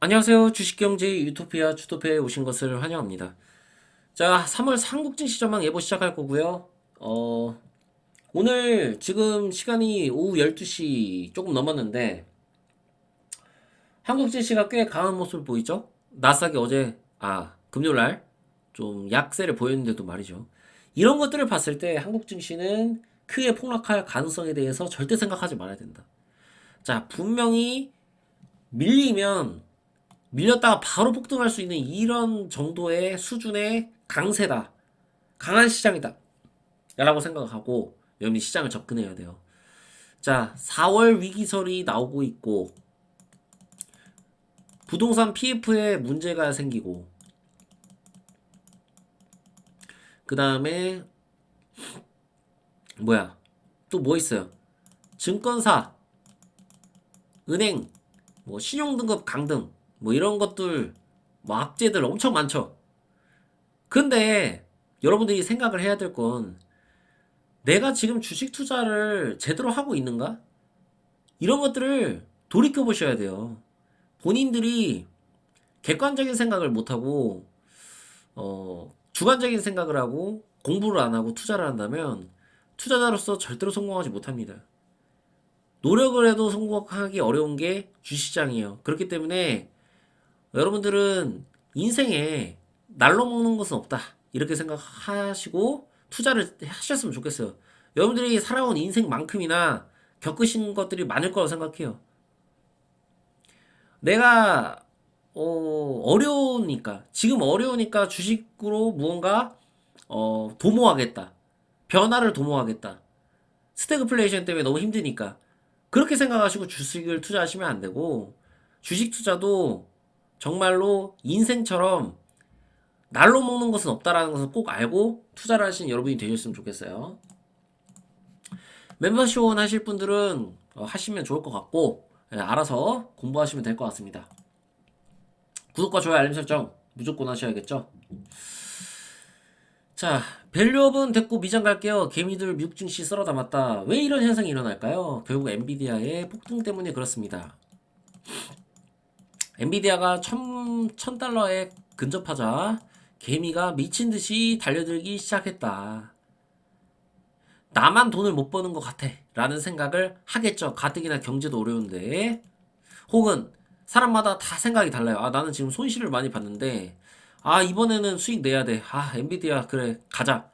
안녕하세요. 주식경제 유토피아 주토피아에 오신 것을 환영합니다. 자, 3월 한국증 시전망 예보 시작할 거고요. 어, 오늘 지금 시간이 오후 12시 조금 넘었는데 한국 증 시가 꽤 강한 모습을 보이죠? 나스닥이 어제 아, 금요일 날좀 약세를 보였는데도 말이죠. 이런 것들을 봤을 때 한국 증시는 크게 폭락할 가능성에 대해서 절대 생각하지 말아야 된다. 자, 분명히 밀리면 밀렸다가 바로 폭등할 수 있는 이런 정도의 수준의 강세다. 강한 시장이다. 라고 생각하고 여러분이 시장을 접근해야 돼요. 자, 4월 위기설이 나오고 있고 부동산 PF에 문제가 생기고 그 다음에 뭐야 또 뭐 있어요? 증권사, 은행, 뭐 신용등급 강등 뭐 이런 것들 뭐 악재들 엄청 많죠. 근데 여러분들이 생각을 해야 될 건 내가 지금 주식 투자를 제대로 하고 있는가? 이런 것들을 돌이켜 보셔야 돼요. 본인들이 객관적인 생각을 못 하고 어 주관적인 생각을 하고 공부를 안 하고 투자를 한다면 투자자로서 절대로 성공하지 못합니다. 노력을 해도 성공하기 어려운 게 주시장이에요. 그렇기 때문에 여러분들은 인생에 날로 먹는 것은 없다. 이렇게 생각하시고 투자를 하셨으면 좋겠어요. 여러분들이 살아온 인생만큼이나 겪으신 것들이 많을 거라고 생각해요. 내가 어, 어려우니까 지금 어려우니까 주식으로 무언가 어, 도모하겠다. 변화를 도모하겠다. 스태그플레이션 때문에 너무 힘드니까 그렇게 생각하시고 주식을 투자하시면 안 되고 주식 투자도 정말로 인생처럼 날로 먹는 것은 없다라는 것을 꼭 알고 투자를 하시는 여러분이 되셨으면 좋겠어요. 멤버십 원 하실 분들은 어, 하시면 좋을 것 같고 예, 알아서 공부하시면 될 것 같습니다. 구독과 좋아요 알림 설정 무조건 하셔야겠죠. 자, 밸류업은 됐고 미장 갈게요. 개미들 미국 증시 쓸어 담았다. 왜 이런 현상이 일어날까요? 결국 엔비디아의 폭등 때문에 그렇습니다. 엔비디아가 천, 천 달러에 근접하자 개미가 미친 듯이 달려들기 시작했다. 나만 돈을 못 버는 것 같아. 라는 생각을 하겠죠. 가뜩이나 경제도 어려운데. 혹은 사람마다 다 생각이 달라요. 아, 나는 지금 손실을 많이 봤는데, 아, 이번에는 수익 내야 돼. 아, 엔비디아, 그래, 가자.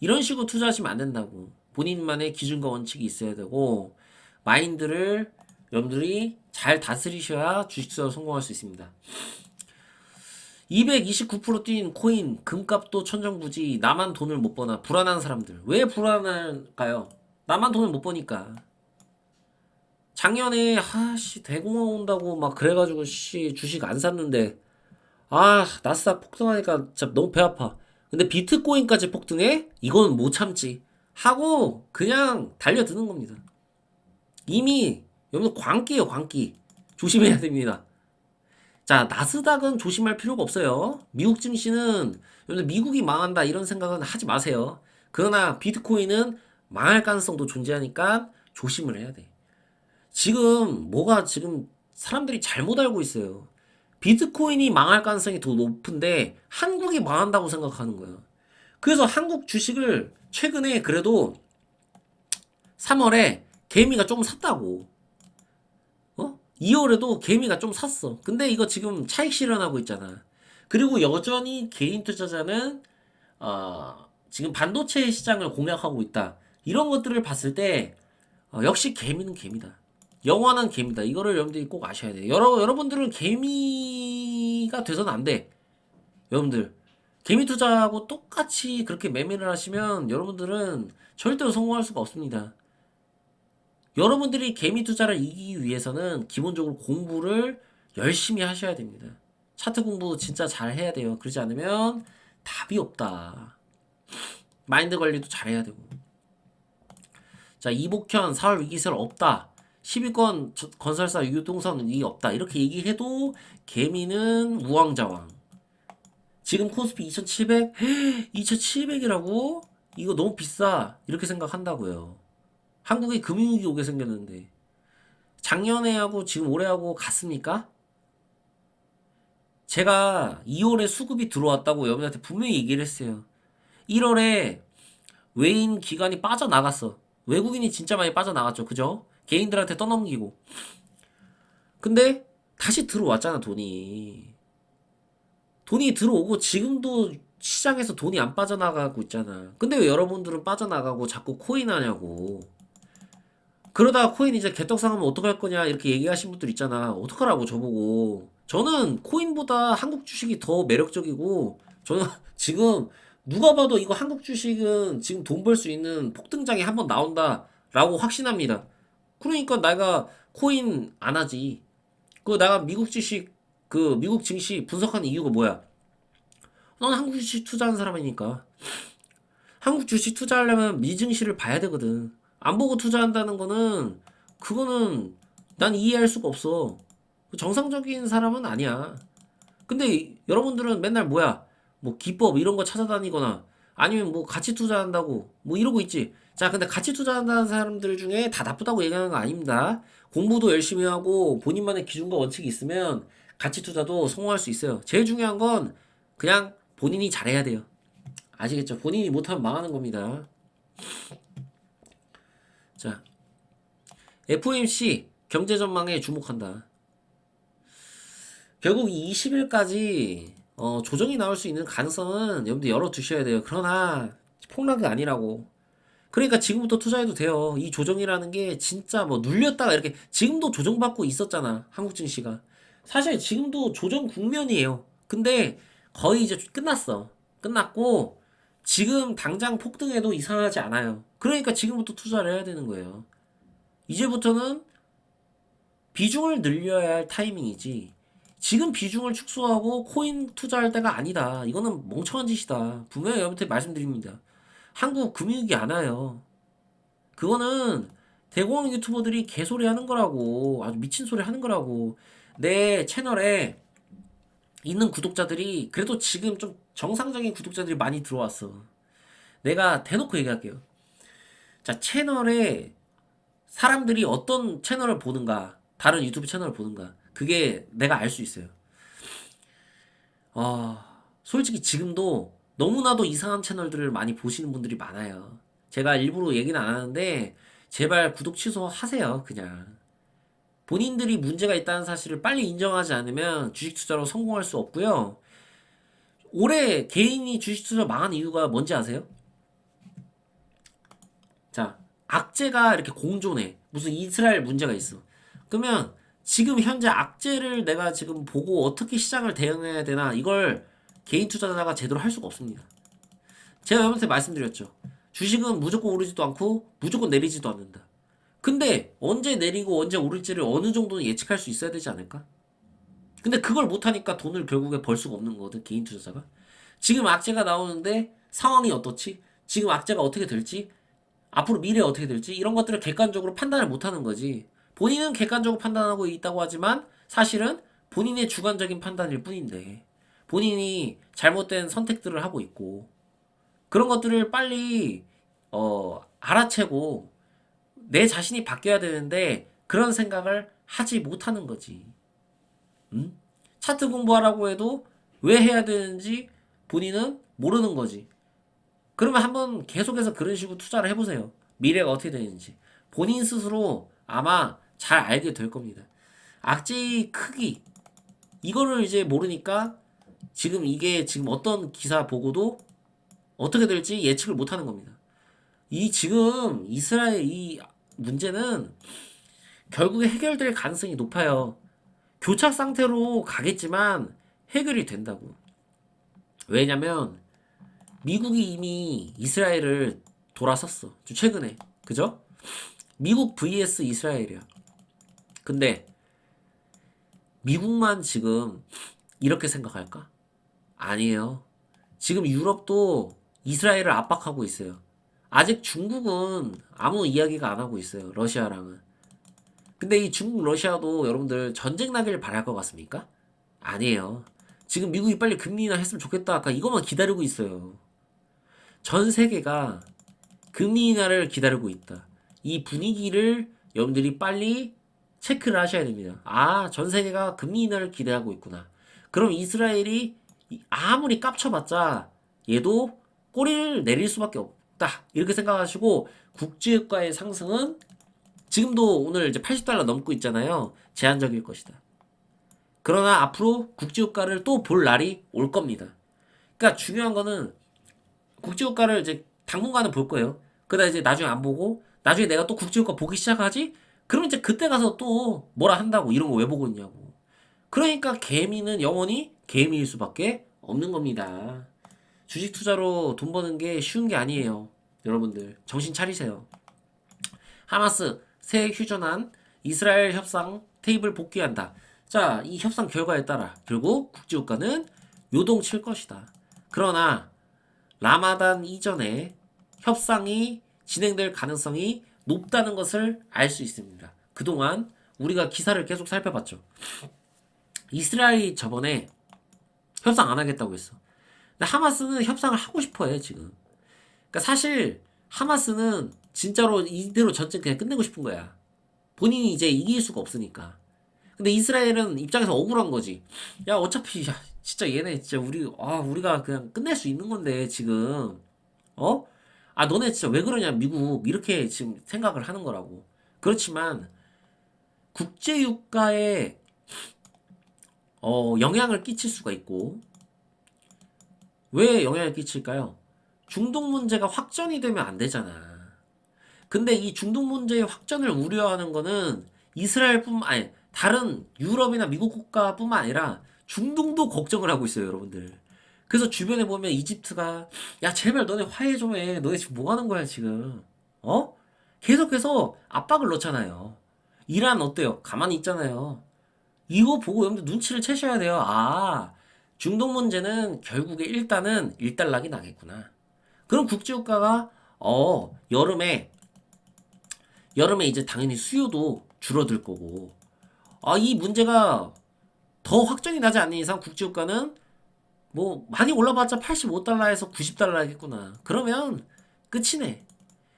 이런 식으로 투자하시면 안 된다고. 본인만의 기준과 원칙이 있어야 되고, 마인드를 여러분들이 잘 다스리셔야 주식투자 성공할 수 있습니다. 229%뛴 코인 금값도 천정부지 나만 돈을 못 버나 불안한 사람들 왜 불안할까요? 나만 돈을 못 버니까 작년에 아씨 대공황 온다고 막 그래가지고 씨 주식 안 샀는데 아 나스닥 폭등하니까 진짜 너무 배 아파 근데 비트코인까지 폭등해? 이건 못 참지 하고 그냥 달려드는 겁니다 이미 여러분 광기예요 광기 조심해야 됩니다 자, 나스닥은 조심할 필요가 없어요. 미국 증시는 여러분 미국이 망한다 이런 생각은 하지 마세요. 그러나 비트코인은 망할 가능성도 존재하니까 조심을 해야 돼. 지금 뭐가 지금 사람들이 잘못 알고 있어요. 비트코인이 망할 가능성이 더 높은데 한국이 망한다고 생각하는 거예요. 그래서 한국 주식을 최근에 그래도 3월에 개미가 조금 샀다고. 2월에도 개미가 좀 샀어. 근데 이거 지금 차익 실현하고 있잖아. 그리고 여전히 개인 투자자는 어, 지금 반도체 시장을 공략하고 있다. 이런 것들을 봤을 때 어, 역시 개미는 개미다. 영원한 개미다. 이거를 여러분들이 꼭 아셔야 돼요. 여러, 여러분들은 개미가 돼서는 안 돼. 여러분들. 개미 투자하고 똑같이 그렇게 매매를 하시면 여러분들은 절대로 성공할 수가 없습니다. 여러분들이 개미 투자를 이기기 위해서는 기본적으로 공부를 열심히 하셔야 됩니다. 차트 공부 진짜 잘 해야 돼요. 그러지 않으면 답이 없다. 마인드 관리도 잘 해야 되고. 자, 이복현 4월 위기설 없다. 10위권 건설사 유동선 위기 없다. 이렇게 얘기해도 개미는 우왕좌왕. 지금 코스피 2700? 2700이라고? 이거 너무 비싸. 이렇게 생각한다고요. 한국에 금융위기 오게 생겼는데 작년에 하고 지금 올해 하고 같습니까? 제가 2월에 수급이 들어왔다고 여러분한테 분명히 얘기를 했어요. 1월에 외인 기관이 빠져나갔어. 외국인이 진짜 많이 빠져나갔죠. 그죠? 개인들한테 떠넘기고. 근데 다시 들어왔잖아, 돈이. 돈이 들어오고 지금도 시장에서 돈이 안 빠져나가고 있잖아. 근데 왜 여러분들은 빠져나가고 자꾸 코인 하냐고. 그러다가 코인 이제 개떡상하면 어떡할 거냐 이렇게 얘기하신 분들 있잖아. 어떡하라고 저보고. 저는 코인보다 한국 주식이 더 매력적이고 저는 지금 누가 봐도 이거 한국 주식은 지금 돈 벌 수 있는 폭등장이 한번 나온다라고 확신합니다. 그러니까 내가 코인 안 하지. 그 내가 미국 주식 그 미국 증시 분석하는 이유가 뭐야? 넌 한국 주식 투자하는 사람이니까. 한국 주식 투자하려면 미증시를 봐야 되거든. 안 보고 투자한다는 거는 그거는 난 이해할 수가 없어. 정상적인 사람은 아니야. 근데 여러분들은 맨날 뭐야? 뭐 기법 이런 거 찾아다니거나 아니면 뭐 같이 투자한다고 뭐 이러고 있지. 자, 근데 같이 투자한다는 사람들 중에 다 나쁘다고 얘기하는 거 아닙니다. 공부도 열심히 하고 본인만의 기준과 원칙이 있으면 같이 투자도 성공할 수 있어요. 제일 중요한 건 그냥 본인이 잘해야 돼요. 아시겠죠? 본인이 못하면 망하는 겁니다. 자, FOMC 경제 전망에 주목한다. 결국 20일까지 어, 조정이 나올 수 있는 가능성은 여러분들 열어두셔야 돼요. 그러나 폭락이 아니라고. 그러니까 지금부터 투자해도 돼요. 이 조정이라는 게 진짜 뭐 눌렸다가 이렇게 지금도 조정받고 있었잖아. 한국 증시가. 사실 지금도 조정 국면이에요. 근데 거의 이제 끝났어. 끝났고 지금 당장 폭등해도 이상하지 않아요. 그러니까 지금부터 투자를 해야 되는 거예요. 이제부터는 비중을 늘려야 할 타이밍이지. 지금 비중을 축소하고 코인 투자할 때가 아니다. 이거는 멍청한 짓이다. 분명히 여러분한테 말씀드립니다. 한국 금융위기 안 와요. 그거는 대공황 유튜버들이 개소리 하는 거라고. 아주 미친 소리 하는 거라고. 내 채널에 있는 구독자들이 그래도 지금 좀 정상적인 구독자들이 많이 들어왔어. 내가 대놓고 얘기할게요. 자, 채널에 사람들이 어떤 채널을 보는가, 다른 유튜브 채널을 보는가, 그게 내가 알 수 있어요. 어, 솔직히 지금도 너무나도 이상한 채널들을 많이 보시는 분들이 많아요. 제가 일부러 얘기는 안 하는데, 제발 구독 취소하세요, 그냥. 본인들이 문제가 있다는 사실을 빨리 인정하지 않으면 주식 투자로 성공할 수 없고요. 올해 개인이 주식 투자 망한 이유가 뭔지 아세요? 자, 악재가 이렇게 공존해. 무슨 이스라엘 문제가 있어. 그러면 지금 현재 악재를 내가 지금 보고 어떻게 시장을 대응해야 되나 이걸 개인 투자자가 제대로 할 수가 없습니다. 제가 여러분한테 말씀드렸죠. 주식은 무조건 오르지도 않고 무조건 내리지도 않는다. 근데 언제 내리고 언제 오를지를 어느 정도는 예측할 수 있어야 되지 않을까? 근데 그걸 못하니까 돈을 결국에 벌 수가 없는 거거든, 개인 투자자가. 지금 악재가 나오는데 상황이 어떻지? 지금 악재가 어떻게 될지? 앞으로 미래 어떻게 될지? 이런 것들을 객관적으로 판단을 못하는 거지. 본인은 객관적으로 판단하고 있다고 하지만 사실은 본인의 주관적인 판단일 뿐인데 본인이 잘못된 선택들을 하고 있고 그런 것들을 빨리 어, 알아채고 내 자신이 바뀌어야 되는데 그런 생각을 하지 못하는 거지. 음? 차트 공부하라고 해도 왜 해야 되는지 본인은 모르는 거지. 그러면 한번 계속해서 그런 식으로 투자를 해보세요. 미래가 어떻게 되는지. 본인 스스로 아마 잘 알게 될 겁니다. 악재의 크기. 이거를 이제 모르니까 지금 이게 지금 어떤 기사 보고도 어떻게 될지 예측을 못 하는 겁니다. 이 지금 이스라엘 이 문제는 결국에 해결될 가능성이 높아요. 교착 상태로 가겠지만 해결이 된다고. 왜냐면 미국이 이미 이스라엘을 돌아섰어. 좀 최근에. 그죠? 미국 vs 이스라엘이야. 근데 미국만 지금 이렇게 생각할까? 아니에요. 지금 유럽도 이스라엘을 압박하고 있어요. 아직 중국은 아무 이야기가 안 하고 있어요. 러시아랑은. 근데 이 중국, 러시아도 여러분들 전쟁 나길 바랄 것 같습니까? 아니에요. 지금 미국이 빨리 금리 인하 했으면 좋겠다. 아까 이것만 기다리고 있어요. 전 세계가 금리 인하를 기다리고 있다. 이 분위기를 여러분들이 빨리 체크를 하셔야 됩니다. 아, 전 세계가 금리 인하를 기대하고 있구나. 그럼 이스라엘이 이- 아무리 깝쳐봤자 얘도 꼬리를 내릴 수밖에 없다. 이렇게 생각하시고 국제유가의 상승은 지금도 오늘 이제 80달러 넘고 있잖아요. 제한적일 것이다. 그러나 앞으로 국제유가를 또 볼 날이 올 겁니다. 그러니까 중요한 거는 국제유가를 이제 당분간은 볼 거예요. 그러다 이제 나중에 안 보고 나중에 내가 또 국제유가 보기 시작하지? 그럼 이제 그때 가서 또 뭐라 한다고 이런 거 왜 보고 있냐고. 그러니까 개미는 영원히 개미일 수밖에 없는 겁니다. 주식 투자로 돈 버는 게 쉬운 게 아니에요. 여러분들 정신 차리세요. 하마스 새 휴전한 이스라엘 협상 테이블 복귀한다. 자, 이 협상 결과에 따라 결국 국제유가는 요동칠 것이다. 그러나 라마단 이전에 협상이 진행될 가능성이 높다는 것을 알 수 있습니다. 그동안 우리가 기사를 계속 살펴봤죠. 이스라엘이 저번에 협상 안 하겠다고 했어. 근데 하마스는 협상을 하고 싶어 해, 지금. 그러니까 사실 하마스는 진짜로 이대로 전쟁 그냥 끝내고 싶은 거야. 본인이 이제 이길 수가 없으니까. 근데 이스라엘은 입장에서 억울한 거지. 야, 어차피 야, 진짜 얘네 진짜 우리 아, 우리가 그냥 끝낼 수 있는 건데 지금. 어? 아, 너네 진짜 왜 그러냐, 미국. 이렇게 지금 생각을 하는 거라고. 그렇지만 국제 유가에 어, 영향을 끼칠 수가 있고 왜 영향을 끼칠까요? 중동 문제가 확전이 되면 안 되잖아. 근데 이 중동 문제의 확전을 우려하는 거는 이스라엘뿐만 아니 다른 유럽이나 미국 국가뿐만 아니라 중동도 걱정을 하고 있어요, 여러분들. 그래서 주변에 보면 이집트가 야 제발 너네 화해 좀 해. 너네 지금 뭐 하는 거야 지금? 어? 계속해서 압박을 넣잖아요. 이란 어때요? 가만히 있잖아요. 이거 보고 여러분들 눈치를 채셔야 돼요. 아, 중동 문제는 결국에 일단은 일단락이 나겠구나. 그럼 국제유가가 어 여름에 여름에 이제 당연히 수요도 줄어들 거고 아 이 문제가 더 확정이 나지 않는 이상 국제유가는 뭐 많이 올라봤자 85달러에서 90달러겠구나. 그러면 끝이네.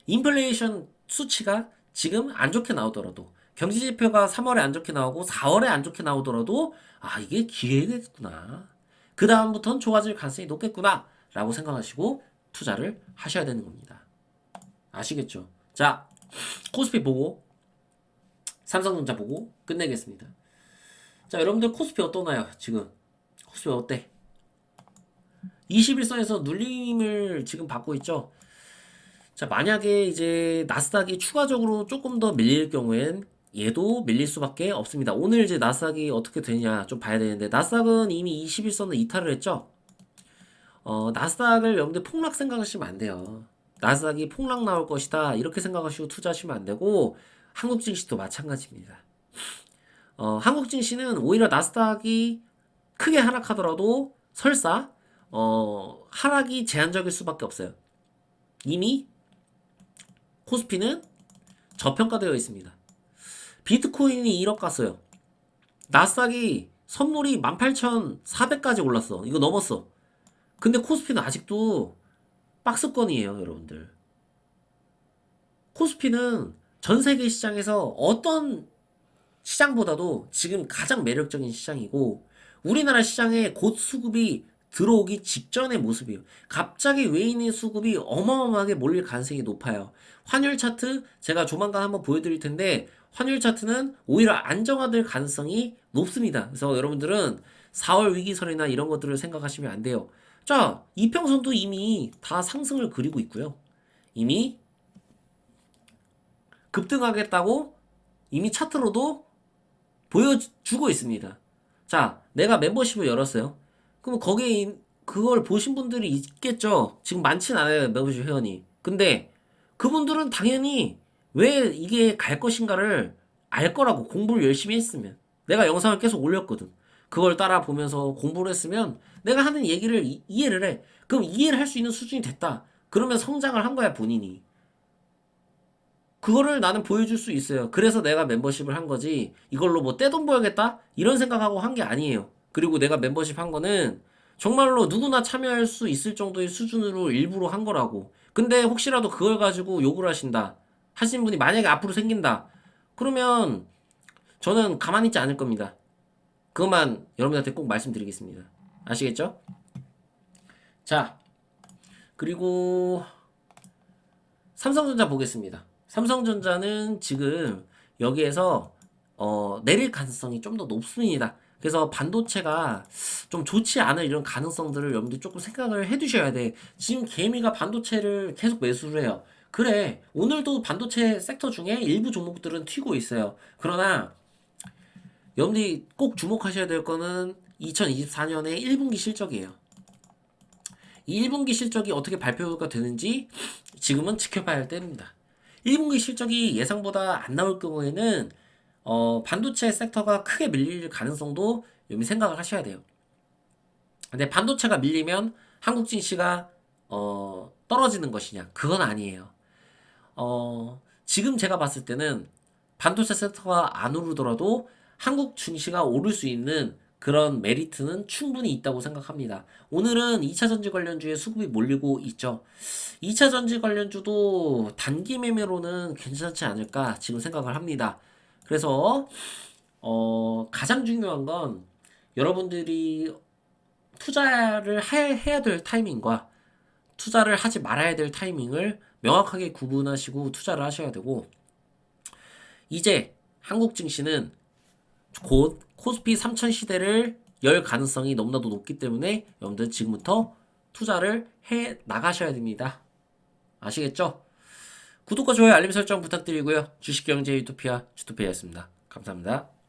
인플레이션 수치가 지금 안 좋게 나오더라도 경제 지표가 3월에 안 좋게 나오고 4월에 안 좋게 나오더라도 아 이게 기회겠구나. 그 다음부터는 좋아질 가능성이 높겠구나. 라고 생각하시고 투자를 하셔야 되는 겁니다. 아시겠죠? 자, 코스피 보고 삼성전자 보고 끝내겠습니다. 자, 여러분들 코스피 어떠나요? 지금 코스피 어때? 21선에서 눌림을 지금 받고 있죠. 자, 만약에 이제 나스닥이 추가적으로 조금 더 밀릴 경우엔 얘도 밀릴 수밖에 없습니다. 오늘 이제 나스닥이 어떻게 되냐 좀 봐야 되는데 나스닥은 이미 21선을 이탈을 했죠. 어, 나스닥을 여러분들 폭락 생각하시면 안 돼요. 나스닥이 폭락 나올 것이다 이렇게 생각하시고 투자하시면 안 되고 한국 증시도 마찬가지입니다. 어, 한국 증시는 오히려 나스닥이 크게 하락하더라도 설사 어, 하락이 제한적일 수밖에 없어요. 이미 코스피는 저평가되어 있습니다. 비트코인이 1억 갔어요. 나스닥이 선물이 18,400까지 올랐어. 이거 넘었어. 근데 코스피는 아직도 박스권이에요, 여러분들. 코스피는 전 세계 시장에서 어떤 시장보다도 지금 가장 매력적인 시장이고 우리나라 시장에 곧 수급이 들어오기 직전의 모습이에요. 갑자기 외인의 수급이 어마어마하게 몰릴 가능성이 높아요. 환율 차트 제가 조만간 한번 보여드릴 텐데 환율 차트는 오히려 안정화될 가능성이 높습니다. 그래서 여러분들은 4월 위기설이나 이런 것들을 생각하시면 안 돼요. 자, 이평선도 이미 다 상승을 그리고 있고요. 이미 급등하겠다고 이미 차트로도 보여주고 있습니다. 자, 내가 멤버십을 열었어요. 그럼 거기에 이- 그걸 보신 분들이 있겠죠. 지금 많진 않아요, 멤버십 회원이. 근데 그분들은 당연히 왜 이게 갈 것인가를 알 거라고 공부를 열심히 했으면. 내가 영상을 계속 올렸거든. 그걸 따라 보면서 공부를 했으면 내가 하는 얘기를 이, 이해를 해. 그럼 이해를 할 수 있는 수준이 됐다. 그러면 성장을 한 거야, 본인이. 그거를 나는 보여줄 수 있어요. 그래서 내가 멤버십을 한 거지. 이걸로 뭐 떼돈 벌겠다? 이런 생각하고 한 게 아니에요. 그리고 내가 멤버십 한 거는 정말로 누구나 참여할 수 있을 정도의 수준으로 일부러 한 거라고. 근데 혹시라도 그걸 가지고 욕을 하신다. 하시는 분이 만약에 앞으로 생긴다. 그러면 저는 가만히 있지 않을 겁니다. 그것만 여러분한테 꼭 말씀드리겠습니다. 아시겠죠? 자, 그리고 삼성전자 보겠습니다. 삼성전자는 지금 여기에서 어, 내릴 가능성이 좀 더 높습니다. 그래서 반도체가 좀 좋지 않을 이런 가능성들을 여러분들 조금 생각을 해 두셔야 돼. 지금 개미가 반도체를 계속 매수를 해요. 그래, 오늘도 반도체 섹터 중에 일부 종목들은 튀고 있어요. 그러나 여러분들이 꼭 주목하셔야 될 거는 2024년의 1분기 실적이에요. 이 1분기 실적이 어떻게 발표가 되는지 지금은 지켜봐야 할 때입니다. 1분기 실적이 예상보다 안 나올 경우에는 어, 반도체 섹터가 크게 밀릴 가능성도 여러분이 생각을 하셔야 돼요. 근데 반도체가 밀리면 한국 증시가 어, 떨어지는 것이냐? 그건 아니에요. 어, 지금 제가 봤을 때는 반도체 섹터가 안 오르더라도 한국 증시가 오를 수 있는 그런 메리트는 충분히 있다고 생각합니다. 오늘은 2차 전지 관련주에 수급이 몰리고 있죠. 2차 전지 관련주도 단기 매매로는 괜찮지 않을까 지금 생각을 합니다. 그래서 어, 가장 중요한 건 여러분들이 투자를 해, 해야 될 타이밍과 투자를 하지 말아야 될 타이밍을 명확하게 구분하시고 투자를 하셔야 되고 이제 한국 증시는 곧 코스피 3000 시대를 열 가능성이 너무나도 높기 때문에 여러분들 지금부터 투자를 해 나가셔야 됩니다. 아시겠죠? 구독과 좋아요, 알림 설정 부탁드리고요. 주식경제 유토피아 주토피아였습니다. 감사합니다.